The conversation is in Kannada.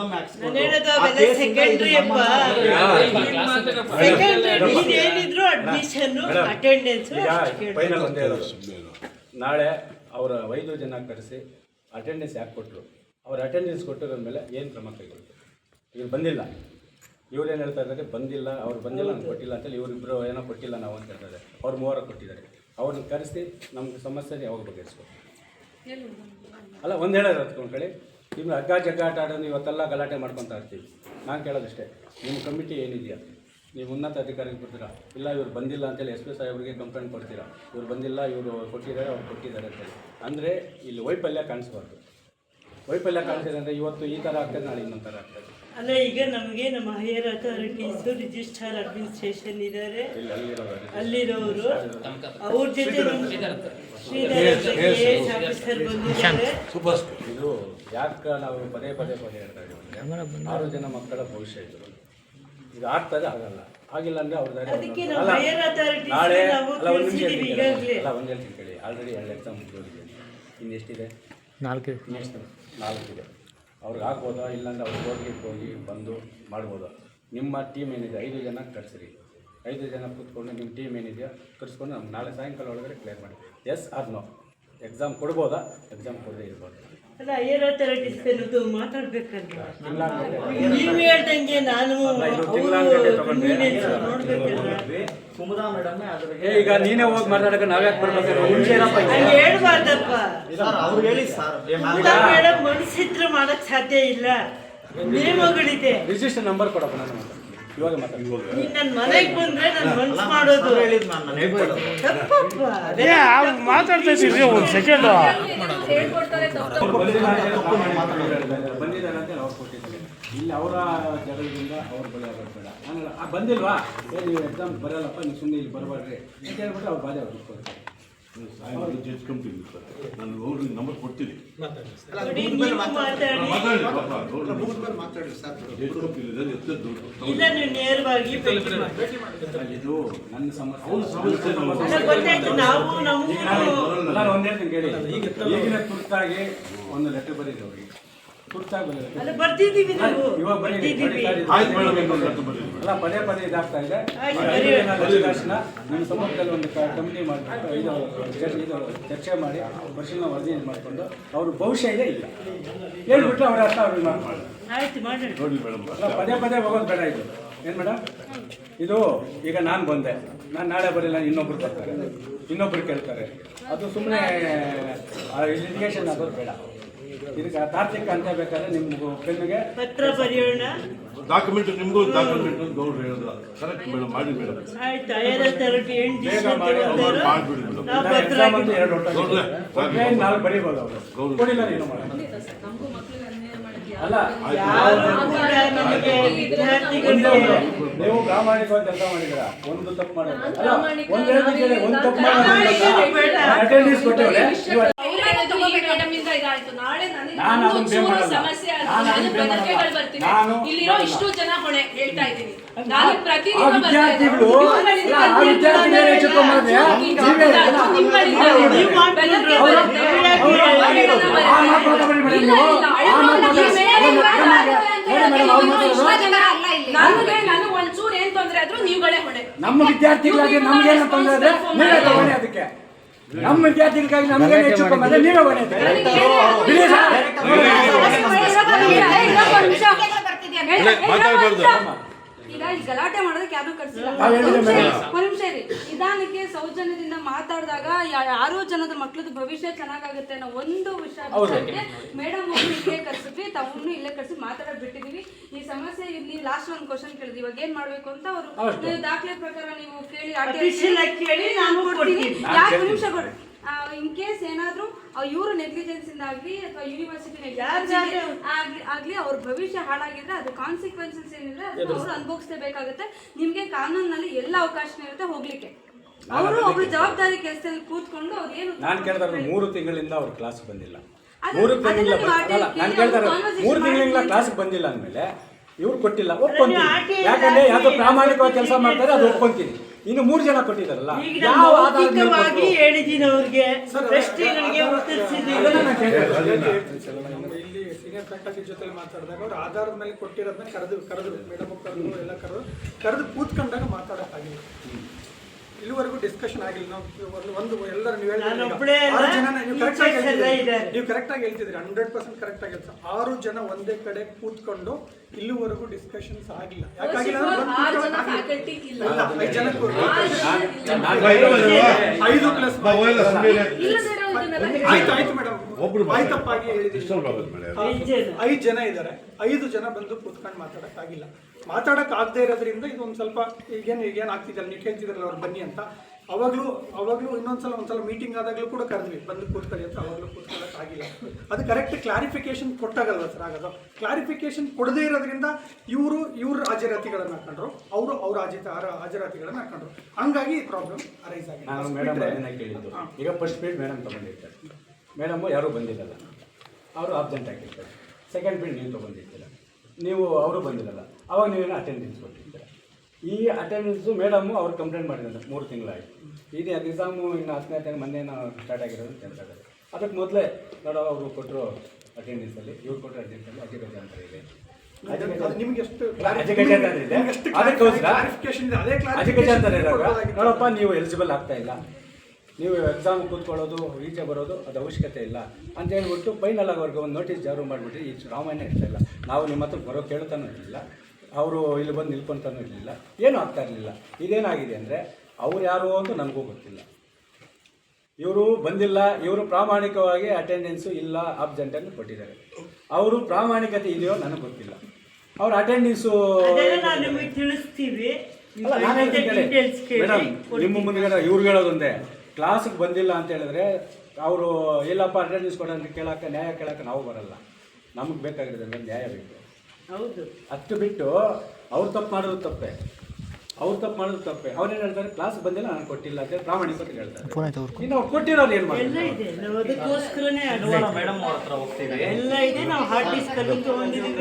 ಅಪ್ಪ. ಸೆಕೆಂಡ್ರಿ ಏನಿದ್ರು ಅಡ್ಮಿಷನ್ ಅಟೆಂಡೆನ್ಸ್ ಫೈನಲ್ ಒಂದೇ ನಾಳೆ ಅವರ ಐದು ಜನ ಕರೆಸಿ ಅಟೆಂಡೆನ್ಸ್ ಯಾಕೆ ಕೊಟ್ಟರು ಅವ್ರ ಅಟೆಂಡೆನ್ಸ್ ಕೊಟ್ಟಿರೋ ಮೇಲೆ ಏನು ಕ್ರಮ ಕೈಗೊಳ್ತಾರೆ ಇವ್ರು ಬಂದಿಲ್ಲ. ಇವ್ರು ಏನು ಹೇಳ್ತಾ ಇದ್ದಾರೆ? ಬಂದಿಲ್ಲ ಅವ್ರು ಬಂದಿಲ್ಲ ಅಂತ ಕೊಟ್ಟಿಲ್ಲ ಅಂತೇಳಿ ಇವರಿಬ್ಬರು ಏನೋ ಕೊಟ್ಟಿಲ್ಲ ನಾವು ಅಂತ ಹೇಳ್ತಾರೆ ಅವ್ರು ಮೂವರು ಕೊಟ್ಟಿದ್ದಾರೆ. ಅವ್ರನ್ನ ಕರೆಸಿ ನಮ್ಗೆ ಸಮಸ್ಯೆ ಯಾವಾಗ ಬಗೆಹರಿಸ್ಬೇಕು? ಅಲ್ಲ ಒಂದು ಹೇಳೋದು ಹತ್ಕೊಂಡ್ಕೊಳ್ಳಿ ನಿಮ್ಗೆ ಹಗ್ಗ ಜಗ್ಗಾಟ ಆಡೋದು ಇವತ್ತೆಲ್ಲ ಗಲಾಟೆ ಮಾಡ್ಕೊತಾ ಇರ್ತೀವಿ. ನಾನು ಕೇಳೋದಷ್ಟೇ ನಿಮ್ಮ ಕಮಿಟಿ ಏನಿದೆಯಾ? ನೀವು ಉನ್ನತ ಅಧಿಕಾರಿಗೆ ಕೊಡ್ತೀರಾ ಇಲ್ಲ ಇವ್ರು ಬಂದಿಲ್ಲ ಅಂತೇಳಿ ಎಸ್ ಪಿ ಸಾಹೇಬ್ರಿಗೆ ಕಂಪ್ಲೇಂಟ್ ಕೊಡ್ತೀರಾ? ಇವ್ರು ಬಂದಿಲ್ಲ ಇವರು ಕೊಟ್ಟಿದ್ದಾರೆ ಅವ್ರು ಕೊಟ್ಟಿದ್ದಾರೆ ಅಂತೇಳಿ. ಅಂದರೆ ಇಲ್ಲಿ ವೈಫಲ್ಯ ಕಾಣಿಸ್ಬಾರ್ದು. ವೈಫಲ್ಯ ಕಾಣಿಸಿದೆ ಅಂದರೆ ಇವತ್ತು ಈ ಥರ ಆಗ್ತದೆ ನಾಳೆ ಇನ್ನೊಂದು ಥರ ಆಗ್ತದೆ. ಅಲ್ಲ ಈಗ ನಮಗೆ ನಮ್ಮ ಹೈಯರ್ ಅಥಾರಿಟೀಸ್ ರಿಜಿಸ್ಟ್ರಾರ್ ಅಡ್ಮಿನಿಸ್ಟ್ರೇಷನ್ ಇದ್ದಾರೆ. ಅಲ್ಲಿರೋರು. ಅವ್ರ ಜೊತೆ ಆಫೀಸರ್ ಇದು ಯಾಕೆ ನಾವು ಪದೇ ಪದೇ ಪದೇ ಹೇಳ್ತಾ ಇದ್ದೀವಿ ಆರು ಜನ ಮಕ್ಕಳ ಭವಿಷ್ಯ ಇದು. ಇದು ಆಗ್ತದೆ ಆಗಲ್ಲ. ಆಗಿಲ್ಲ ಅಂದರೆ ಅವ್ರ ನಾಳೆ ಅಲ್ಲ ಒಂದು ನಿಮಿಷ. ಕೇಳಿ. ಅಲ್ಲ ಒಂದು ಹೇಳ್ತೀನಿ ಕೇಳಿ. ಆಲ್ರೆಡಿ ಎರಡು ಎಕ್ಸಾಮ್ ಮುಗಿದೋಗಿದೆ. ಇನ್ನೆಷ್ಟಿದೆ ನಾಲ್ಕು. ಇನ್ನೆಷ್ಟು ನಾಲ್ಕಿದೆ. ಅವ್ರಿಗೆ ಆಗ್ಬೋದಾ? ಇಲ್ಲಾಂದ್ರೆ ಅವ್ರಿಗೆ ಹೋಗಿ ಹೋಗಿ ಬಂದು ಮಾಡ್ಬೋದಾ? ನಿಮ್ಮ ಟೀಮ್ ಏನಿದೆ? ಐದು ಜನ ಕರೆಸಿರಿ ಐದು ಜನ ಕೂತ್ಕೊಂಡು ನಿಮ್ಮ ಟೀಮ್ ಏನಿದೆಯೋ ಕರೆಸ್ಕೊಂಡು ನಮ್ಗೆ ನಾಳೆ ಸಾಯಂಕಾಲ ಒಳಗಡೆ ಕ್ಲಿಯರ್ ಮಾಡಿ. ಎಸ್ ಆರ್ ನೋ ಎಕ್ಸಾಮ್ ಕೊಡ್ಬೋದಾ? ಎಕ್ಸಾಮ್ ಕೊಡದೆ ಇರ್ಬೋದು. ಅಲ್ಲ ನೀವು ಹೇಳ್ದಂಗೆ ನಾನು ಮೇಡಮ್ ಈಗ ನೀನೇ ಹೋಗಿ ಮಾತಾಡಕ್ಕೆ ನಾವ್ಯಾಕೆ ಬರ್ಬೇಕು? ಮುಂಚೆ ಹಂಗೆ ಹೇಳ್ಬಾರ್ದಪ್ಪ. ಸರ್ ಅವ್ರು ಹೇಳಿ ಸರ್ ಮೇಡಮ್ ಮನಸ್ಸಿದ್ರೆ ಮಾಡಕ್ ಸಾಧ್ಯ ಇಲ್ಲ. ನಿಯಮಗಳಿದೆ ರಿಜಿಸ್ಟರ್ ನಂಬರ್ ಕೊಡಪ್ಪ ನಾನು ಇವಾಗ ಮಾತಾಡಿ. ನೀನ್ ನನ್ ಮನೆಗ್ ಬಂದ್ರೆ ನನ್ ಮನ್ಸ್ ಮಾಡೋದು. ಸರ್ ಹೇಳಿದ್ ಮ್ಯಾಮ್ ನಾನು ಹೇಳ್ಕೊಳ್ಳೋದು ತಪ್ಪಪ್ಪ. ಅದೇ ಮಾತಾಡ್ತಾ ಇದ್ದೀವಿ ಒಂದು ಸೆಕೆಂಡ್ ಬಂದಿದ್ದಾರೆ ಅಂತ ಅವ್ರು ಕೊಟ್ಟಿದ್ದಾರೆ. ಇಲ್ಲಿ ಅವರ ಜಗಳದಿಂದ ಅವ್ರು ಬಳಿ ಬೇಡ ನಾನು ಆ, ಬಂದಿಲ್ವಾ? ಏ ನೀವು ಎಕ್ಸಾಮ್ ಬರಲ್ಲಪ್ಪ ನೀವು ಸುಮ್ಮನೆ ಇಲ್ಲಿ ಬರಬಾರ್ರಿ ಅಂತ ಹೇಳ್ಬಿಟ್ಟು ಅವ್ರು ಬಾಧೆ ಅವ್ರಿಗೆ ಕೊಡ್ತಾರೆ ಜಡ್ಜ್ ಕಂಪ್ನಿ ನಾನು ಅವ್ರಿಗೆ ನಂಬರ್ ಕೊಡ್ತೀನಿ ಇಲ್ಲ. ನೀವು ನೇರವಾಗಿ ಭೇಟಿ ಮಾಡಿ. ಇದು ನನ್ನ ಸಮಸ್ಯೆ ಅವ್ನ ಸಮಸ್ಯೆ ನಮ್ಮ ಗೊತ್ತಾಯ್ತು ನಾವು ನಮಗೂ ನಾನು ಒಂದು ಹೇಳ್ತೀನಿ ಕೇಳಿ ಈಗಿನ ತುರ್ತಾಗಿ ಒಂದು ಲೆಟರ್ ಬರೀ ಅವ್ರಿಗೆ. ಅಲ್ಲ ಪದೇ ಪದೇ ಇದಾಗ್ತಾ ಇದೆ. ತಕ್ಷಣ ನಮ್ಮ ಒಂದು ಕಮಿಟಿ ಮಾಡಿಬಿಟ್ಟು ಐದು ಇದು ಚರ್ಚೆ ಮಾಡಿ ವರ್ಷನ ವರದಿ ಮಾಡಿಕೊಂಡು ಅವ್ರ ಭವಿಷ್ಯ ಇದೆ ಇಲ್ಲ ಹೇಳ್ಬಿಟ್ಟು ಅವ್ರ ಅರ್ಥ ಅವ್ರಿಗೆ ಮಾಡಿ ಆಯ್ತು ಮಾಡೋಣ. ನೋಡಿ ಮೇಡಮ್ ಅಲ್ಲ ಪದೇ ಪದೇ ಹೋಗೋದು ಬೇಡ ಇದು. ಏನು ಮೇಡಮ್? ಇದು ಈಗ ನಾನು ಬಂದೆ. ನಾನು ನಾಳೆ ಬರಲಿಲ್ಲ ಇನ್ನೊಬ್ರು ಬರ್ತಾರೆ. ಇನ್ನೊಬ್ರು ಕೇಳ್ತಾರೆ. ಅದು ಸುಮ್ಮನೆ ಇಂಡಿಕೇಶನ್ ಆಗೋದು ಬೇಡ. ಇದಕ್ಕೆ ತಾರ್ಕಿಕ ಅಂತ ಬೇಕಾದ್ರೆ ನಿಮ್ಮ ಪೆನ್ನಿಗೆ ಪತ್ರ ಬರೆಯೋಣ. ಡಾಕ್ಯುಮೆಂಟ್ ನಿಮ್ಗೂ ಡಾಕ್ಯುಮೆಂಟ್ ಗೌಡ್ರು ಹೇಳಿದ್ರ. ಕರೆಕ್ಟ್ ಮೇಡಮ್ ಮಾಡಿ ಮೇಡಮ್. ಆಯ್ತು ಮಾಡಿ ಮಾಡ್ಬಿಡಿ ಮೇಡಮ್. ಎರಡು ಗೌಡ್ರೆ, ಬರೀಬೋದು ಅವರು. ಕೊಡಿಲ್ಲ ಮಾಡೋದು ಅಲ್ಲ ಯಾರು ನಮಗೆ ವಿದ್ಯಾರ್ಥಿಗಳಿಗೆ ನೀವು ಪ್ರಾಮಾಣಿಕವಾಗಿ ಕೆಲಸ ಮಾಡಿದ್ದೀರಾ? ಒಂದು ತಪ್ಪು ಮಾಡೋದು ಅಲ್ಲ ಒಂದು ಒಂದು ತಪ್ಪು ಮಾಡೋದು ಅಟೆಂಡೆನ್ಸ್ ಕೊಟ್ಟವ್ರೆ ಮೇಡಮ್ ಇಂದ ಇದಾಯ್ತು ನಾಳೆ ನಾನು ಅದನ್ನ ಮಾಡಲ್ಲ. ಸಮಸ್ಯೆ ಆಯ್ತು ನಾನು ನಾನು ಅದನ್ನ blame ಬೆದರಿಕೆಗಳು ಬರ್ತೀನಿ ನಾನು ಇಲ್ಲಿರೋ ಮಾಡಲ್ಲ. ಇಷ್ಟು ಜನ ಹೊಣೆ ಹೇಳ್ತಾ ಇದ್ದೀನಿ ನಾನು ಆ ಪ್ರತಿದಿನ ಬರ್ತಾ ವಿದ್ಯಾರ್ಥಿಗಳು. ಆ ವಿದ್ಯಾರ್ಥಿಗಳೇ ಹೆಚ್ಚುಕೊಂಡ್ಬಂದ್ರೆ ನಿಮ್ಗಳಿಂದ ಅದು ನಿಮ್ಗಳಿಂದ ನೀವು ಮಾಡ್ಕೊಂಡ್ರೆ ಬೆದರಿಕೆ ಬರುತ್ತೆ. ಅವ್ರು ಅವಮಾನಗಳನ್ನ ಆ ಬರುತ್ತೆ. ಮಾತು ಮಾತಾಡ್ಬೇಡಿ ಮೇಡಮ್ ಇಲ್ಲ, ನೀವು. ಇಲ್ಲ, ಆ ಅಳ್ಕೊಂಡು ಮಾತು ಈ ಮೇಲೆ ಮಾತಾಡ್ಬೇಡಿ. ಇವಾಗ ಮೇಡಮ್ ಆಗ್ತದೆ ಅಂತ ಹೇಳಿ ಮೇಡಮ್, ಅವ್ರು ಇವ್ರು ಮಾತಾಡೋದು. ಜನ ಅಲ್ಲ ಇಲ್ಲಿ. ನನಗೆ ನನಗೆ ಒಂಚೂರು ಏನ್ ತೊಂದ್ರೆ ಆದ್ರೂ ನೀವುಗಳೇ ಹೊಣೆ ನಮ್ಮ ವಿದ್ಯಾರ್ಥಿಗಳಾಗಿ ನಮ್ಗೇನು ತೊಂದರೆ ಆದ್ರೆ ನೀವೇ ತಗೊಳ್ಳಿ ಅದಕ್ಕೆ ನಮ್ಮ ವಿದ್ಯಾರ್ಥಿಗಳಿಗಾಗಿ ನಮಗೆ ಹೆಚ್ಚು ಕಮ್ಮಿ ನೀವೇ ಹೊಣೆ ಬಿಡಿ ಸರ್. ಮಾತಾಡ್ಬಾರ್ದು ಈಗ ಈ ಗಲಾಟೆ ಮಾಡೋದಕ್ಕೆ ಯಾರು ಕರ್ಸಿಲ್ಲ ನಾವ್ ಹೇಳಿದ್ದೇವೆ ಮೇಡಮ್. ಒಂದ್ ನಿಮಿಷ ಇರಿ ನಿಧಾನಕ್ಕೆ ಸೌಜನ್ಯದಿಂದ ಮಾತಾಡಿದಾಗ ಯಾರೋ ಜನದ ಮಕ್ಳದ್ದು ಭವಿಷ್ಯ ಚೆನ್ನಾಗಾಗುತ್ತೆ ಅನ್ನೋ ಒಂದು ವಿಷಯ ವಿಷಯಕ್ಕೆ ಮೇಡಮ್ ಇಲ್ಲೇ ಕರ್ಸಿದ್ವಿ ತಮ್ಮನ್ನು ಇಲ್ಲೇ ಕರ್ಸಿ ಮಾತಾಡೋದು ಬಿಟ್ಟಿದೀವಿ. ಈ ಸಮಸ್ಯೆ ಇಲ್ಲಿ ನೀವು ಲಾಸ್ಟ್ ಒಂದು ಕ್ವಶನ್ ಕೇಳಿದ್ವಿ ಇವಾಗ ಏನ್ ಮಾಡ್ಬೇಕು ಅಂತ ಅವರು ನೀವು ದಾಖಲೆ ಪ್ರಕಾರ ನೀವು ಕೇಳಿ Official ಆಗಿ ಕೇಳಿ ನಾನು ಕೊಡ್ತೀನಿ. ಕೊಡ್ತೀನಿ. ಯಾಕೆ ನಿಮಿಷ ಕೊಡ್ರಿ ಇನ್ ಕೇಸ್ ಏನಾದ್ರೂ ಇವರು ನೆಗ್ಲಿಜೆನ್ಸ್ ಇಂದ ಆಗ್ಲಿ ಅಥವಾ ಯೂನಿವರ್ಸಿಟಿ ಆಗ್ಲಿ ಆಗ್ಲಿ ಅವ್ರ ಭವಿಷ್ಯ ಹಾಳಾಗಿದ್ರೆ ಅದು ಕಾನ್ಸಿಕ್ವೆನ್ಸಸ್ ಏನಿದ್ರೆ ಅದನ್ನ ಅವ್ರು ಅನುಭವಿಸಲೇಬೇಕಾಗುತ್ತೆ. ನಿಮ್ಗೆ ಕಾನೂನಲ್ಲಿ ಎಲ್ಲ ಅವಕಾಶ ಇರುತ್ತೆ ಹೋಗ್ಲಿಕ್ಕೆ. ಅವರು ಒಬ್ರು ಜವಾಬ್ದಾರಿ ಕೆಲಸದಲ್ಲಿ ಕೂತ್ಕೊಂಡು ಅವ್ರು ಏನು ನಾನು ಕೇಳ್ತಾ ಇರೋದು ಮೂರು ತಿಂಗಳಿಂದ ಅವ್ರ ಕ್ಲಾಸ್ ಬಂದಿಲ್ಲ ಅದು- ಮೂರು ಅದನ್ನ ತಿಂಗಳಿಂದ ನೀವು ಆಟ ಅಲ್ಲ ನಾನು ಕೇಳಿ ಕೇಳ್ತಾ ಇರೋದು conversation ಮೂರು ತಿಂಗಳಿಂದ ಕ್ಲಾಸ್ ಕ್ಲಾಸ್ಗೆ ಬಂದಿಲ್ಲ ಅಂದಮೇಲೆ ಇವ್ರು ಕೊಟ್ಟಿಲ್ಲ ಒಪ್ಕೊಂತೀನಿ ಇಲ್ಲ, ಯಾಕಂದ್ರೆ ಯಾವ್ದು ಪ್ರಾಮಾಣಿಕವಾಗಿ ಕೆಲಸ ಮಾಡ್ತಾರೆ ಅದು ಇಲ್ಲ. ಒಪ್ಕೊಂತೀನಿ ಇನ್ನು ಮೂರು ಜನ ಕೊಟ್ಟಿದ್ದಾರಲ್ಲ ಈಗ ಯಾವ ಆಧಾರದ ಮೇಲೆ ಮೌಖಿಕವಾಗಿ ಕೊಟ್ರು? ಹೇಳಿದ್ದೀನಿ ಅವ್ರಿಗೆ ಪ್ರಶ್ನೆಗಳಿಗೆ ಉತ್ತರಿಸಿದ್ದೀನಿ ಅದನ್ನ ನಾನು ಕೇಳ್ತಾ ಇರೋದು. ಸೀನಿಯರ್ ಫ್ಯಾಕಲ್ಟಿ ಜೊತೆ ಮಾತಾಡಿದಾಗ ಅವ್ರು ಆಧಾರದ ಮೇಲೆ ಕೊಟ್ಟಿರೋದನ್ನ ಕರೆದು ಕರೆದು ಮೇಡಮ್ ಕರೆದು ಎಲ್ಲ ಕರೆದು ಕರೆದು ಕೂತ್ಕೊಂಡಾಗ ಮಾತಾಡೋಕ್ಕಾಗಿಲ್ಲ ಇಲ್ಲಿವರೆಗೂ ಡಿಸ್ಕಷನ್ ಆಗಿಲ್ಲ. ನಾವು ಒಂದು- ಒಂದು ಎಲ್ಲರೂ ನೀವು ನೀವು ಕರೆಕ್ಟ್ ಕರೆಕ್ಟಾಗಿ ಹೇಳ್ತಿದ್ರಿ ಹಂಡ್ರೆಡ್ ಪರ್ಸೆಂಟ್ ಕರೆಕ್ಟ್ ಆಗಿ ಆರು ಜನ ಒಂದೇ ಕಡೆ ಕೂತ್ಕೊಂಡು ಇಲ್ಲಿವರೆಗೂ ಡಿಸ್ಕಷನ್ಸ್ ಆಗಿಲ್ಲ. ಯಾಕಾಗಿಲ್ಲ ಅಂದ್ರೆ ಆರು ಜನ ಫ್ಯಾಕಲ್ಟಿ ಇಲ್ಲ. ಇಲ್ಲ, ಐದು ಪ್ಲಸ್ ಆಯ್ತು ಆಯ್ತು ಮೇಡಮ್ ಒಬ್ರು. ಆಯ್ತಪ್ಪಾಗಿ ಐದು ಜನ. ಐದು ಜನ ಇದ್ದಾರೆ. ಐದು ಜನ ಬಂದು ಕೂತ್ಕೊಂಡು ಮಾತಾಡಕ್ ಆಗಿಲ್ಲ ಮಾತಾಡಕ್ ಆಗದೆ ಇರೋದ್ರಿಂದ ಇದು ಒಂದ್ ಸ್ವಲ್ಪ ಈಗೇನು ಈಗೇನು ಆಗ್ತಿದ್ದಲ್ಲ ನೀವು ಕೇಳ್ತಿದ್ರಲ್ಲ ಅವ್ರು ಬನ್ನಿ ಅಂತ. ಅವಾಗ್ಲೂ ಅವಾಗ್ಲೂ ಇನ್ನೊಂದ್ಸಲ ಒಂದ್ಸಲ ಮೀಟಿಂಗ್ ಆದಾಗಲೂ ಕೂಡ ಕರೆದ್ವಿ ಬಂದು ಕೂತ್ಕೊಳ್ಳಿ ಅಂತ. ಅವಾಗಲೂ ಕೂತ್ಕೊಳ್ಳಕ್ ಆಗಿಲ್ಲ. ಅದು ಕರೆಕ್ಟ್ ಕ್ಲಾರಿಫಿಕೇಶನ್ ಕೊಟ್ಟಾಗಲ್ವ ಸರ್ ಆಗೋದು? ಕ್ಲಾರಿಫಿಕೇಶನ್ ಕೊಡದೇ ಇರೋದ್ರಿಂದ ಇವರು ಇವ್ರ ಹಾಜರಾತಿಗಳನ್ನ ಹಾಕೊಂಡ್ರು ಅವರು ಅವ್ರ ಹಾಜಿತ ಹಾಜರಾತಿಗಳನ್ನ ಹಾಕೊಂಡ್ರು. ಹಂಗಾಗಿ ಪ್ರಾಬ್ಲಮ್ ಅರೈಸ್ ಆಗಿದೆ. ಈಗ ಫಸ್ಟ್ ಪೀಡ್ ಮೇಡಮ್ ತೊಗೊಂಡಿರ್ತಾರೆ. ಮೇಡಮು ಯಾರೂ ಬಂದಿರಲ್ಲ. ಅವರು ಅಬ್ಸೆಂಟ್ ಆಗಿರ್ತಾರೆ. ಸೆಕೆಂಡ್ ಪೀಡ್ ನೀವು ತೊಗೊಂಡಿರ್ತೀರ. ನೀವು ಅವರು ಬಂದಿರಲ್ಲ. ಅವಾಗ ನೀವೇನು ಅಟೆಂಡೆನ್ಸ್ ಕೊಟ್ಟಿದ್ದೀರ? ಈ ಅಟೆಂಡೆನ್ಸು ಮೇಡಮು ಅವ್ರು ಕಂಪ್ಲೇಂಟ್ ಮಾಡಿದ್ದಾರೆ ಮೂರು ತಿಂಗಳಾಯಿತು. ಇದೇ ಎಕ್ಸಾಮು ಇನ್ನು ಹತ್ತನೇ ತಾರೀಕು ಮೊನ್ನೆ ಸ್ಟಾರ್ಟ್ ಆಗಿರೋದು ಅಂತ ಹೇಳ್ತಾರೆ. ಅದಕ್ಕೆ ಮೊದಲೇ ನೋಡೋ ಅವರು ಕೊಟ್ಟರು ಅಟೆಂಡೆನ್ಸಲ್ಲಿ ಇವ್ರು ಕೊಟ್ಟರು ಅಟೆಂಡೆನ್ಸಲ್ಲಿ ಅಜಿಗಜ ಅಂತ ಇದೆ. ಅದು ನಿಮ್ಗೆ ಎಷ್ಟು ಅಜಿಗಜ ಅಂತ ಇದೆ. ಅದಕ್ಕೋಸ್ಕರ ಅದೇ ಕ್ಲಾರಿಫಿಕೇಶನ್ ಅಂತ ನೋಡಪ್ಪ ನೀವು ಎಲಿಜಿಬಲ್ ಆಗ್ತಾ ಇಲ್ಲ. ನೀವು ಎಕ್ಸಾಮ್ ಕೂತ್ಕೊಳ್ಳೋದು ಈಚೆ ಬರೋದು ಅದು ಅವಶ್ಯಕತೆ ಇಲ್ಲ. ಅಂತ ಹೇಳ್ಬಿಟ್ಟು ಫೈನಲ್ ಆಗೋರ್ಗೆ ಒಂದು ನೋಟಿಸ್ ಜಾರು ಮಾಡಿಬಿಟ್ಟು ಈ ರಾಮಾಯಣ ಇರ್ತಾ ಇಲ್ಲ. ನಾವು ನಿಮ್ಮ ಹತ್ರ ಬರೋ ಕೇಳ್ತಾನೂ ಇರಲಿಲ್ಲ. ಅವರು ಇಲ್ಲಿ ಬಂದು ನಿಲ್ಕೊಂತಾನೂ ಇರಲಿಲ್ಲ. ಏನೂ ಆಗ್ತಾ ಇರಲಿಲ್ಲ. ಇದೇನಾಗಿದೆ ಅಂದರೆ ಅವ್ರು ಯಾರು ಅಂತ ನನಗೂ ಗೊತ್ತಿಲ್ಲ. ಇವರು ಬಂದಿಲ್ಲ ಇವರು ಪ್ರಾಮಾಣಿಕವಾಗಿ ಅಟೆಂಡೆನ್ಸು ಇಲ್ಲ ಅಬ್ಸೆಂಟ್ ಅಂತ ಕೊಟ್ಟಿದ್ದಾರೆ. ಅವರು ಪ್ರಾಮಾಣಿಕತೆ ಇದೆಯೋ ನನಗೆ ಗೊತ್ತಿಲ್ಲ. ಅವ್ರ ಅಟೆಂಡೆನ್ಸು ತಿಳಿಸ್ತೀವಿ. ನಿಮ್ಮ ಮುಂದೆ ಇವ್ರು ಹೇಳೋದೊಂದೇ ಕ್ಲಾಸಿಗೆ ಬಂದಿಲ್ಲ ಅಂತ ಹೇಳಿದ್ರೆ ಅವರು ಇಲ್ಲಪ್ಪ ಅಟೆಂಡೆನ್ಸ್ ಕೊಡ ಅಂತ ಕೇಳಕ್ಕೆ ನ್ಯಾಯ ಕೇಳಕ್ಕೆ ನಾವು ಬರಲ್ಲ. ನಮಗೆ ಬೇಕಾಗಿರೋದ್ರಿಂದ ನ್ಯಾಯ ಬೇಕು. ಹೌದು. ಅಷ್ಟು ಬಿಟ್ಟು ಅವ್ರು ತಪ್ಪು ಮಾಡೋದು ತಪ್ಪೆ. ಅವ್ರು ತಪ್ಪು ಮಾಡೋದು ತಪ್ಪೆ. ಅವ್ರೇನು ಹೇಳ್ತಾರೆ ಕ್ಲಾಸ್ ಬಂದಿಲ್ಲ ನಾನು ಕೊಟ್ಟಿಲ್ಲ ಅಂತ ಪ್ರಾಮಾಣಿಕ ಹೇಳ್ತಾರೆ. ಇನ್ನು ಅವ್ರು ಕೊಟ್ಟಿರೋರು ಏನು ಎಲ್ಲ ಮಾಡ್ತಾರೆ ಇದೆ ಅದಕ್ಕೋಸ್ಕರನೇ ಶನಿವಾರ ಮೇಡಮ್ ಅವ್ರ ಹತ್ರ ಹೋಗ್ತೀವಿ. ಎಲ್ಲ ಇದೆ. ನಾವು ಹಾರ್ಡ್ ಡಿಸ್ಕ್ ಅಲ್ಲಿ ತಗೊಂಡಿದ್ದೀವಿ.